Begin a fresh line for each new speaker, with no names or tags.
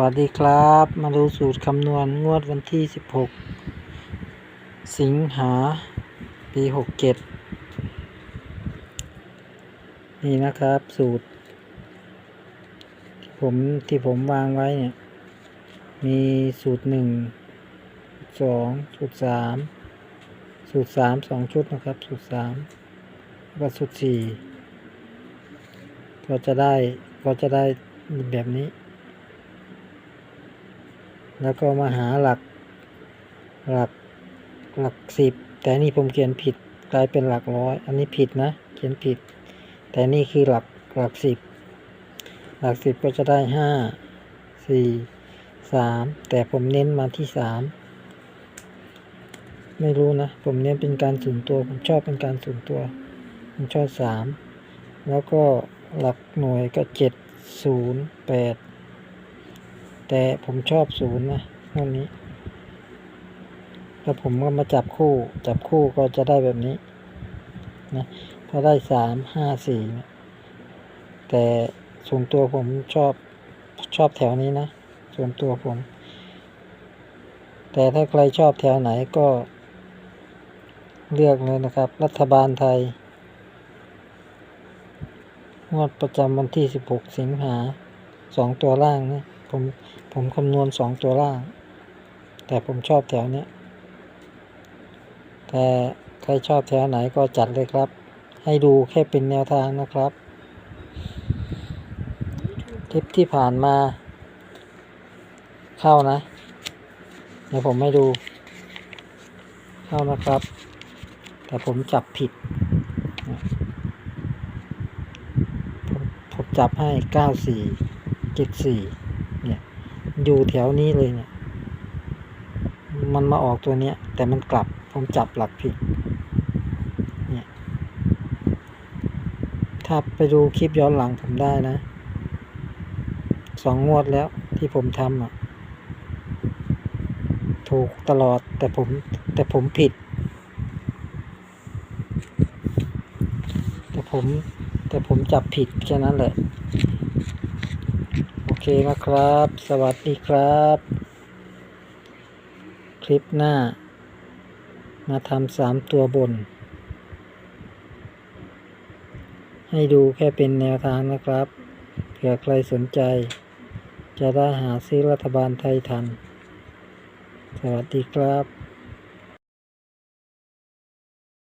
วัสดีครับ มาดูสูตรคำนวณงวดวันที่ 16 สิงหา ปี 67 นี่นะครับสูตร ที่ผมที่ผมวางไว้เนี่ย มีสูตรหนึ่งสองสูตรสามสูตรสามสองชุดนะครับ สูตรสามแล้วก็สูตรสี่ก็จะได้ก็จะได้แบบนี้ แล้วก็มาหาหลัก หลักหลักสิบ แต่นี่ผมเขียนผิดกลายเป็นหลักร้อย อันนี้ผิดนะ เขียนผิด แต่นี่คือหลักหลักสิบ หลักสิบก็จะได้ห้าสี่สามแต่ผมเน้นมาที่สามไม่รู้นะ ผมเน้นเป็นการส่วนตัว ผมชอบเป็นการส่วนตัว ผมชอบสามแล้วก็หลักหน่วยก็เจ็ดศูนย์แปด แต่ผมชอบศูนย์นะงวดนี้ แล้วผมก็มาจับคู่ จับคู่ก็จะได้แบบนี้นะพอได้สามห้าสี่แต่ส่วนตัวผมชอบชอบแถวนี้นะ ส่วนตัวผม แต่ถ้าใครชอบแถวไหนก็ เลือกเลยนะครับ รัฐบาลไทย งวดประจำวันที่ 16 สิงหาสองตัวล่างนะผม ผมคำนวณสองตัวล่าง แต่ผมชอบแถวเนี้ยแต่ใครชอบแถวไหนก็จัดเลยครับ ให้ดูแค่เป็นแนวทางนะครับคลิปที่ผ่านมา เข้านะ เดี๋ยวผมให้ดู เข้านะครับ แต่ผมจับผิด ผมผมจับให้เก้าสี่เจ็ดสี่เนี่ย อยู่แถวนี้เลยเนี่ย มันมาออกตัวเนี้ย แต่มันกลับ ผมจับหลักผิด เนี่ย ถ้าไปดูคลิปย้อนหลังผมได้นะ สองงวดแล้วที่ผมทำอะ ถูกตลอดแต่ผมแต่ผมผิด แต่ผมแต่ผมจับผิดแค่นั้นแหละ เคนะครับ สวัสดีครับ คลิปหน้า มาทำสามตัวบน ให้ดูแค่เป็นแนวทางนะครับ เผื่อใครสนใจ จะได้หาซื้อรัฐบาลไทยทัน สวัสดีครับ